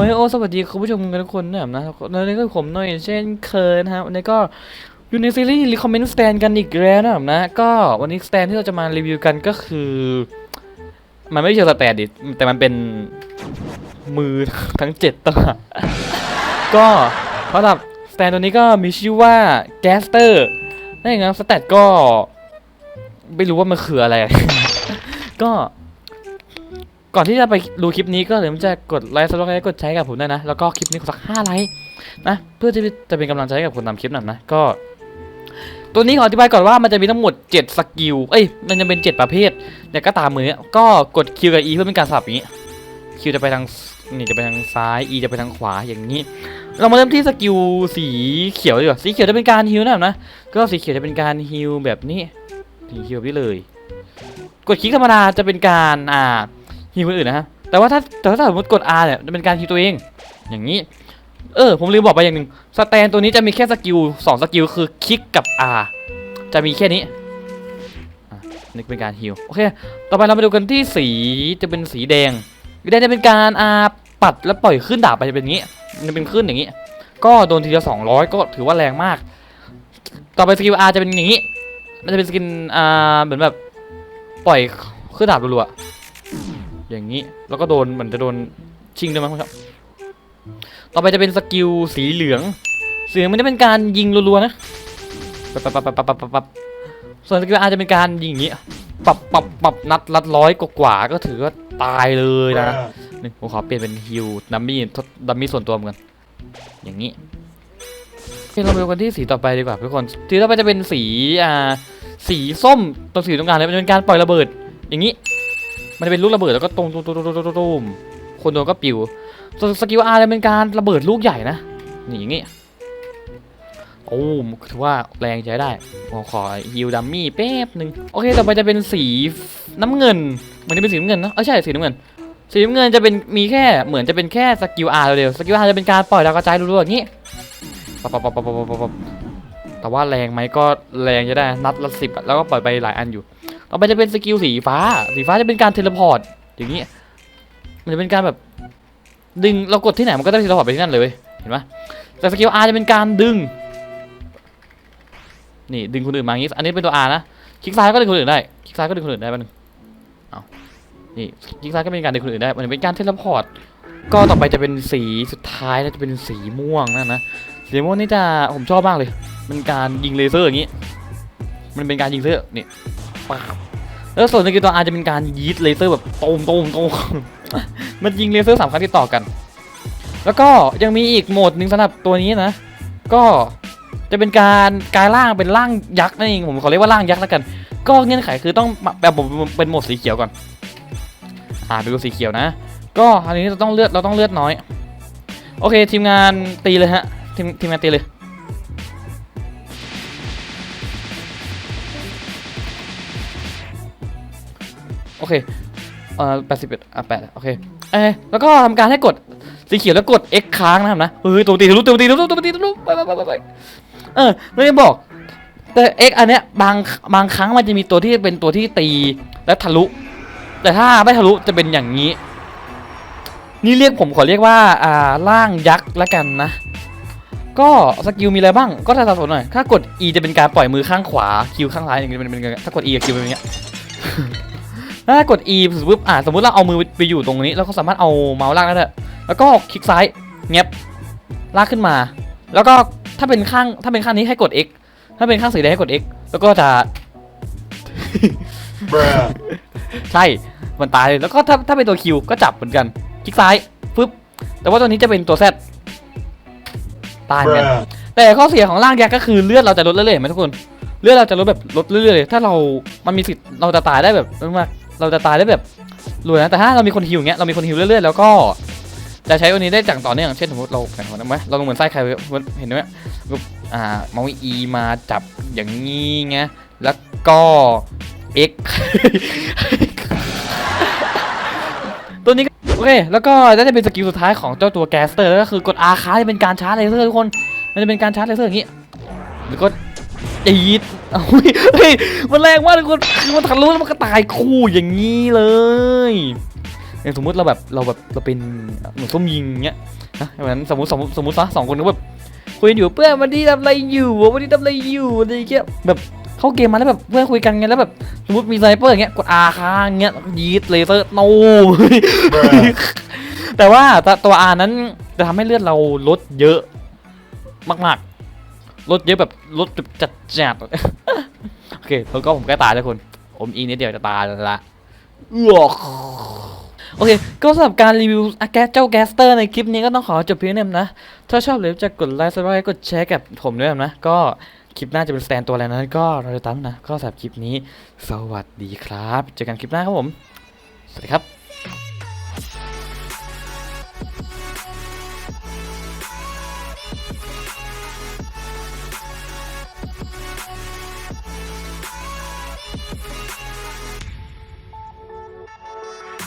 อ้ยโอ้สวัสดีคุณผู้ชมกันทุกคนนะครับนะแล้วนี่ก็ผมหน่อยเช่นเคยนะครับวันนี้ก็อยู่ในซีรีส์ recommend stand กันอีกแล้วนะครับนะ ก็วันนี้ stand ที่เราจะมารีวิวกันก็คือ มันไม่ใช่สแตนดิแต่มันเป็นมือทั้งเจ็ดตัวก็สำหรับสแตนตัวนี้ก็มีชื่อว่า g a s t e r นั่นเองครับสแตทก็ ไม่รู้ว่ามันคืออะไร ก็ ก่อนที่จะไปดูคลิปนี้ก็เลยมันจะกดไลค์ซับสไครต์กดแชร์กับผมด้วยนะ แล้วก็คลิปนี้ขอสักห้าไลค์นะ เพื่อที่จะเป็นกำลังใจกับคนทำคลิปนั้นนะ ก็ ตัวนี้ขออธิบายก่อนว่ามันจะมีทั้งหมด 7 สกิล เอ้ย มันจะเป็น 7 ประเภทเนี่ยก็ตามมือ ก็กด Q กับ E เพื่อเป็นการสับอย่างนี้ Q จะไปทางนี่จะไปทางซ้าย E จะไปทางขวาอย่างนี้ เรามาเริ่มที่สกิลสีเขียวดีกว่า สีเขียวจะเป็นการฮิวนะครับนะ ก็สีเขียวจะเป็นการฮิวแบบนี้ สีฮิวแบบนี้เลย กดคลิกธรรมดาจะเป็นการอ่า ฮิวคนอื่นนะฮะแต่ว่าถ้าแต่ถ้าสมมติกด R เนี่ยจะเป็นการฮิวตัวเอง อย่างนี้ เออ ผมลืมบอกไปอย่างหนึ่งสแตนตัวนี้จะมีแค่สกิลสองสกิลคือคลิกกับ R จะมีแค่นี้นี่เป็นการฮิวโอเค ต่อไปเรามาดูกันที่สีจะเป็นสีแดงสีแดงจะเป็นการอาปัดแล้วปล่อยขึ้นดาบไปจะเป็นอย่างนี้ มันจะเป็นขึ้นอย่างนี้ ก็โดนทีละสองร้อยก็ถือว่าแรงมาก ต่อไปสกิล R จะเป็นอย่างนี้ มันจะเป็นสกินอาเหมือนแบบปล่อยขึ้นดาบรัวๆ อย่างนี้ แล้วก็โดนเหมือนจะโดนชิงด้วยมั้งครับ ต่อไปจะเป็นสกิลสีเหลืองสีเหลืองมันจะเป็นการยิงรัวๆนะปับปับปับปับปับปับปับส่วนสกิลอาจจะเป็นการยิงอย่างนี้ ปับปับปับนัดลัดร้อยกว่าๆก็ถือว่าตายเลยนะนี่ผมขอเปลี่ยนเป็นฮิวดัมมี่ทดดัมมี่ส่วนตัวเหมือนกัน อย่างนี้โอเคเราไปดูกันที่สีต่อไปดีกว่าทุกคน สีต่อไปจะเป็นสีอ่าสีส้มตรงสีตรงกลางเลยมันจะเป็นการปล่อยระเบิด อย่างนี้ มันจะเป็นลูกระเบิดแล้วก็ตุ้มตุ้มตุ้มตุ้มตุ้มคนโดนก็ปิวสสกิลอาร์จะเป็นการระเบิดลูกใหญ่นะนี่อย่างนี้โอ้ถือว่าแรงใช้ได้ผมขอฮิวดัมมี่แป๊บหนึ่งโอเคต่อไปจะเป็นสีน้ำเงินมือนจะเป็นสีน้ำเงินนะเออใช่สีน้ำเงินสีน้ำเงินจะเป็นมีแค่เหมือนจะเป็นแค่สกิลอาร์เดียวสกิลอาร์จะเป็นการปล่อยดาวกระจายรัวๆอย่างนี้ปับปับปับปับปับปับแต่ว่าแรงไหมก็แรงจะได้นัดละสิบแล้วก็ปล่อยไปหลายอันอยู่ ต่อไปจะเป็นสกิลสีฟ้า สีฟ้าจะเป็นการเทเลพอร์ตอย่างนี้ มันจะเป็นการแบบดึงเรากดที่ไหนมันก็ได้เทเลพอร์ตไปที่นั่นเลยเห็นปะแต่สกิลอาจะเป็นการดึง นี่ดึงคนอื่นมาอย่างงี้ อันนี้เป็นตัว R นะ คลิกซ้ายก็ดึงคนอื่นได้ คลิกซ้ายก็ดึงคนอื่นได้บ้างเอานี่คลิกซ้ายก็เป็นการดึงคนอื่นได้ มันเป็นการเทเลพอร์ต ก็ต่อไปจะเป็นสีสุดท้ายแล้วจะเป็นสีม่วงนั่นนะ สีม่วงนี่จะผมชอบมากเลย มันการยิงเลเซอร์อย่างงี้ มันเป็นการยิงเลเซอร์นี่ ปาบแล้วส่วนสกิลตัว R จะเป็นการยีดเลเซอร์แบบตูมตูมตูมมันยิงเลเซอร์สามครั้งติดต่อกัน แล้วก็ยังมีอีกโหมดหนึ่งสำหรับตัวนี้นะ ก็จะเป็นการกลายร่างเป็นร่างยักษ์นั่นเองผมขอเรียกว่าร่างยักษ์แล้วกัน ก็เงื่อนไขคือต้องแบบผมเป็นโหมดสีเขียวก่อน อ่าไปดูสีเขียวนะ ก็อันนี้เราต้องเลือดเราต้องเลือดน้อย โอเคทีมงานตีเลยฮะทีมทีมงานตีเลย โอเคเอ่อแปดสิบเอ็ดอะแปดโอเคเอ้ยแล้วก็ทำการให้กดสีเขียวแล้วกด X ค้างนะครับนะเฮ้ยตัวตีทะลุตัวตีทะลุตัวตีทะลุไปไปไปไปไปเออไม่ได้บอก แต่ X อันเนี้ยบางบางครั้งมันจะมีตัวที่เป็นตัวที่ตีแล้วทะลุ แต่ถ้าไม่ทะลุจะเป็นอย่างนี้ นี่เรียกผมขอเรียกว่าอ่าร่างยักษ์ละกันนะ ก็สกิลมีอะไรบ้างก็ถ้าสับสนหน่อยถ้ากด E จะเป็นการปล่อยมือข้างขวาคิวข้างซ้ายอย่างเงี้ยเป็นเป็นเป็นถ้ากด E กับคิวเป็นอย่างเงี้ย ถ้ากด E ปุ๊บอะสมมติเราเอามือไปอยู่ตรงนี้แล้วก็สามารถเอาเมาส์ลากได้ด้วยแล้วก็คลิกซ้ายเงียบลากขึ้นมา แล้วก็ถ้าเป็นข้างถ้าเป็นข้างนี้ให้กด X ถ้าเป็นข้างสีแดงให้กด X แล้วก็จะ Bruh. ใช่มันตายเลยแล้วก็ถ้าถ้าเป็นตัวคิวก็จับเหมือนกัน คลิกซ้ายปึ๊บแต่ว่าตัวนี้จะเป็นตัว Z ตายเหมือนกัน Bruh. แต่ข้อเสียของร่างยักษ์ก็คือเลือดเราจะลดเรื่อยๆเห็นไหมทุกคน เลือดเราจะลดแบบลดเรื่อยๆเลยถ้าเรา มันมีสิทธิ์เราจะตายได้แบบมากๆ เราจะตายได้แบบรวยนะแต่ถ้าเรามีคนฮิวอย่เงี้ยเรามีคนฮิวเรื่อยๆแล้วก็จะใช้วันนี้ได้อย่างต่อเนื่องเช่นสมมติเราแข่งกันไหมเราลงเหมือนไส้ใครไว้เห็นไหมก็อ่าเมาส์อีมาจับอย่างงี้ไงแล้วก็ X ตัวนี้โอเค แล้วก็น่าจะเป็นสกิลสุดท้ายของเจ้าตัวแกสเตอร์ก็คือกดอาค้าจะเป็นการชาร์จเลเซอร์ทุกคน มันจะเป็นการชาร์จเลเซอร์อย่างนี้แล้วก็ จีดเฮ้ยเฮ้ยมันแรงมากทุกคนคือมันทะลุแล้วมันก็ตายคู่อย่างนี้เลยอย่างสมมติเราแบบเราแบบเราเป็นเหมือนส้มยิงเงี้ยนะเหมือนสมมติสมมติสมมติซะสองคนก็แบบคุยกันอยู่เพื่อนวันนี้ทำอะไรอยู่วันนี้ทำอะไรอยู่อะไรเงี้ยแบบเข้าเกมมาแล้วแบบเพื่อนคุยกันไงแล้วแบบสมมติมีไซเปอร์อย่างเงี้ยกดอาค้างเงี้ยยีดเลเซอร์โนแต่ว่าตัวตัวอานั้นจะทำให้เลือดเราลดเยอะมาก ๆลดเยอะแบบลดแบบจัดจัดๆโอเคแล้วก็ผมใกล้ตายแล้วคนผมอีกนิดเดียวจะตายแล้วละเอือกโอเค ก็สำหรับการรีวิวอาแกสเจ้าแกสเตอร์ในคลิปนี้ก็ต้องขอจบเพียงเท่านี้นะ ถ้าชอบเลยจะกดไลค์ซับสไครต์กดแชร์กับผมด้วยนะ ก็คลิปหน้าจะเป็นสแตนตัวอะไรนั้น ก็เราจะตั้งนะ ก็สำหรับคลิปนี้ สวัสดีครับ เจอกันคลิปหน้าครับผม สวัสดีครับ